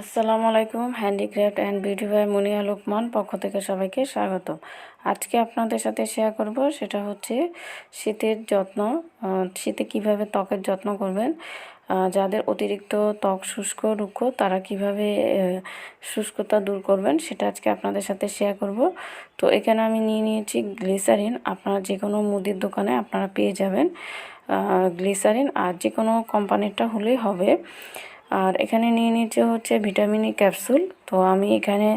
আসসালামু আলাইকুম, handicraft and beauty by Muniya Lokman পক্ষ থেকে সবাইকে স্বাগত আজকে আপনাদের সাথে শেয়ার করব, সেটা হচ্ছে শীতের যত্ন শীতে কীভাবে ত্বকের যত্ন করবেন যাদের অতিরিক্ত ত্বক শুষ্ক, রুক্ষ, তারা কীভাবে শুষ্কতা দূর করবেন, সেটা আজকে আপনাদের সাথে শেয়ার করব। তো এখানে আমি নিয়ে নিয়েছি গ্লিসারিন, আপনারা যে কোনো মুদির দোকানে আপনারা পেয়ে যাবেন গ্লিসারিন, আর যে কোনো কোম্পানিরটা হলেই হবে। আর এখানে নিয়ে নিচ্ছে হচ্ছে ভিটামিন ই ক্যাপসুল তো আমি এখানে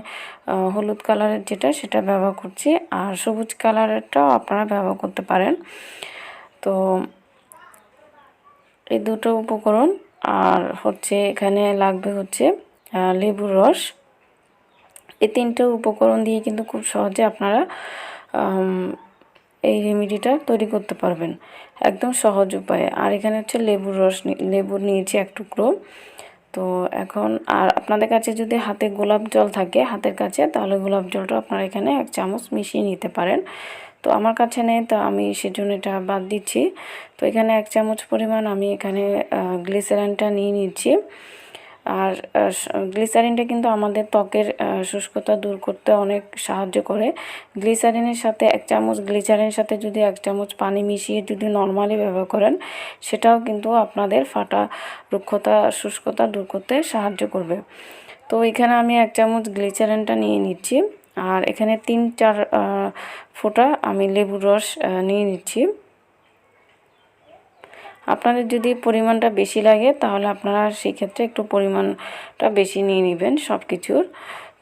হলুদ কালারের যেটা, সেটা ব্যবহার করছি। আর সবুজ কালারেরটাও আপনারা ব্যবহার করতে পারেন। তো এই দুটো উপকরণ। আর হচ্ছে এখানে লাগবে হচ্ছে লেবুর রস। এই তিনটে উপকরণ দিয়ে কিন্তু খুব সহজে আপনারা এই রেমেডিটা তৈরি করতে পারবেন। একদম সহজ উপায়ে। আর এখানে হচ্ছে লেবুর রস লেবু নিয়েছি এক টুকরো। তো এখন আর আপনাদের কাছে যদি হাতে গোলাপ জল থাকে, হাতের কাছে, তাহলে গোলাপ জলটা আপনারা এখানে এক চামচ মিশিয়ে নিতে পারেন। তো আমার কাছে নেই, তো আমি সেজন্য এটা বাদ দিচ্ছি। তো এখানে এক চামচ পরিমাণ আমি এখানে গ্লিসারিনটা নিয়ে নিচ্ছি। আর গ্লিসারিনটা কিন্তু আমাদের ত্বকের শুষ্কতা দূর করতে অনেক সাহায্য করে। গ্লিসারিনের সাথে এক চামচ, গ্লিসারিনের সাথে যদি এক চামচ পানি মিশিয়ে যদি নর্মালি ব্যবহার করেন, সেটাও কিন্তু আপনাদের ফাটা রুক্ষতা, শুষ্কতা দূর করতে সাহায্য করবে। তো এখানে আমি এক চামচ গ্লিসারিনটা নিয়ে নিচ্ছি। আর এখানে তিন, চার ফোঁটা আমি লেবুর রস নিয়ে নিচ্ছি। আপনাদের যদি পরিমাণটা বেশি লাগে, তাহলে আপনারা সেক্ষেত্রে একটু পরিমাণটা বেশি নিয়ে নেবেন সব কিছুর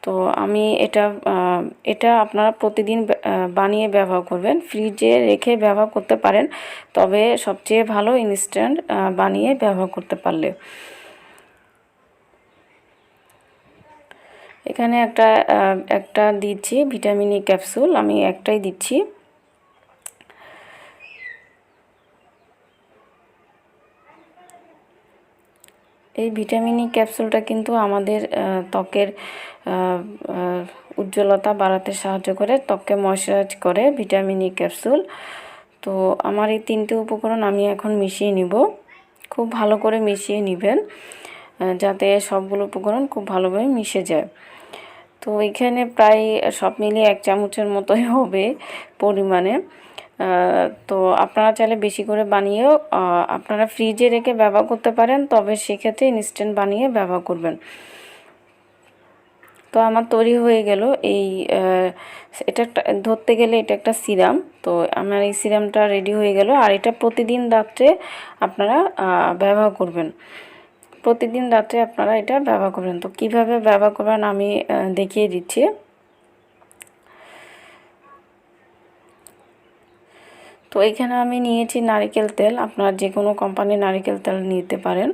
তো আমি এটা এটা আপনারা প্রতিদিন বানিয়ে ব্যবহার করবেন। ফ্রিজে রেখে ব্যবহার করতে পারেন, তবে সবচেয়ে ভালো ইনস্ট্যান্ট বানিয়ে ব্যবহার করতে পারলে। এখানে একটা একটা দিচ্ছি, ভিটামিন ই ক্যাপসুল, আমি একটাই দিচ্ছি। এই ভিটামিন ই ক্যাপসুলটা কিন্তু আমাদের ত্বকের উজ্জ্বলতা বাড়াতে সাহায্য করে, ত্বককে ময়শ্চারাইজ করে ভিটামিন ই ক্যাপসুল। তো আমার এই তিনটে উপকরণ আমি এখন মিশিয়ে নিব। খুব ভালো করে মিশিয়ে নেবেন যাতে সবগুলো উপকরণ খুব ভালোভাবে মিশে যায়। তো এখানে প্রায় সব মিলিয়ে এক চামচের মতোই হবে পরিমাণে। তো আপনারা চাইলে বেশি করে বানিয়েও আপনারা ফ্রিজে রেখে ব্যবহার করতে পারেন, তবে সেক্ষেত্রে ইনস্ট্যান্ট বানিয়ে ব্যবহার করবেন। তো আমার তৈরি হয়ে গেল এই এটা একটা, ধরতে গেলে এটা একটা সিরাম। তো আমার এই সিরামটা রেডি হয়ে গেল, আর এটা প্রতিদিন রাত্রে আপনারা ব্যবহার করবেন। প্রতিদিন রাত্রে আপনারা এটা ব্যবহার করবেন। তো কীভাবে ব্যবহার করবেন আমি দেখিয়ে দিচ্ছি। তো এখানে আমি নিয়েছি নারিকেল তেল। আপনারা যে কোনো কোম্পানির নারিকেল তেল নিতে পারেন।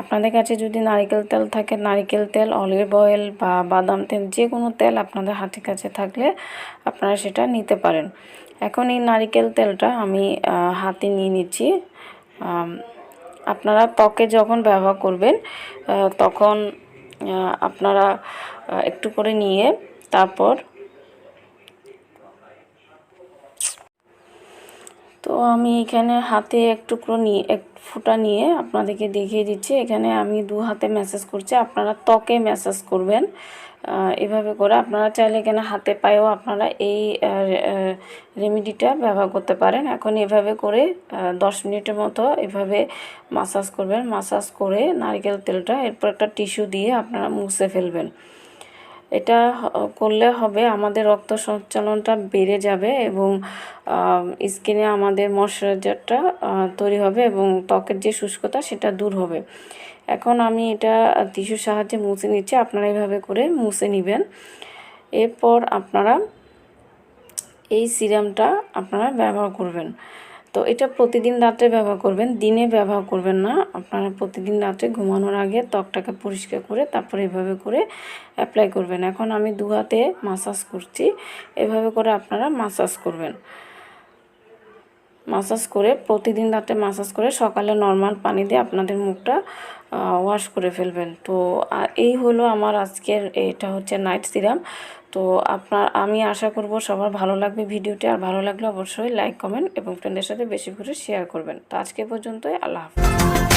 আপনাদের কাছে যদি নারিকেল তেল থাকে, নারিকেল তেল অলিভ অয়েল বা বাদাম তেল যে কোনো তেল আপনাদের হাতের কাছে থাকলে আপনারা সেটা নিতে পারেন। এখন এই নারিকেল তেলটা আমি হাতে নিয়ে নিচ্ছি। আপনারা ত্বকে যখন ব্যবহার করবেন তখন আপনারা একটু করে নিয়ে তারপর তো আমি এখানে হাতে এক টুকরো নিয়ে, এক ফোঁটা নিয়ে আপনাদেরকে দেখিয়ে দিচ্ছি। এখানে আমি দু হাতে ম্যাসাজ করছি, আপনারা ত্বকে ম্যাসাজ করবেন। এভাবে করে আপনারা চাইলে এখানে হাতে পায়েও আপনারা এই রেমেডিটা ব্যবহার করতে পারেন। এখন এভাবে করে দশ মিনিটের মতো এভাবে মাসাজ করবেন। মাসাজ করে নারকেল তেলটা, এরপর একটা টিস্যু দিয়ে আপনারা মুছে ফেলবেন। এটা করলে হবে, আমাদের রক্ত সঞ্চালনটা বেড়ে যাবে এবং স্কিনে আমাদের ময়শ্চারাইজারটা তৈরি হবে এবং ত্বকের যে শুষ্কতা সেটা দূর হবে। এখন আমি এটা টিস্যুর সাহায্যে মুছে নিচ্ছি, আপনারা এইভাবে করে মুছে নেবেন। এরপর আপনারা এই সিরামটা আপনারা ব্যবহার করবেন। তো এটা প্রতিদিন রাত্রে ব্যবহার করবেন, দিনে ব্যবহার করবেন না। আপনারা প্রতিদিন রাত্রে ঘুমানোর আগে ত্বকটাকে পরিষ্কার করে তারপরে এভাবে করে অ্যাপ্লাই করবেন। এখন আমি দু হাতে মাসাজ করছি। এভাবে করে আপনারা মাসাজ করবেন। মাসাজ করে, প্রতিদিন রাতে মাসাজ করে সকালে নর্মাল পানি দিয়ে আপনাদের মুখটা ওয়াশ করে ফেলবেন। তো এই হলো আমার আজকের, এটা হচ্ছে নাইট সিরাম তো, আপনার, আমি আশা করব সবার ভালো লাগবে ভিডিওটি আর ভালো লাগলে অবশ্যই লাইক কমেন্ট এবং ফ্রেন্ডের সাথে বেশি করে শেয়ার করবেন। তো, আজকে পর্যন্তই, আল্লাহ হাফিজ।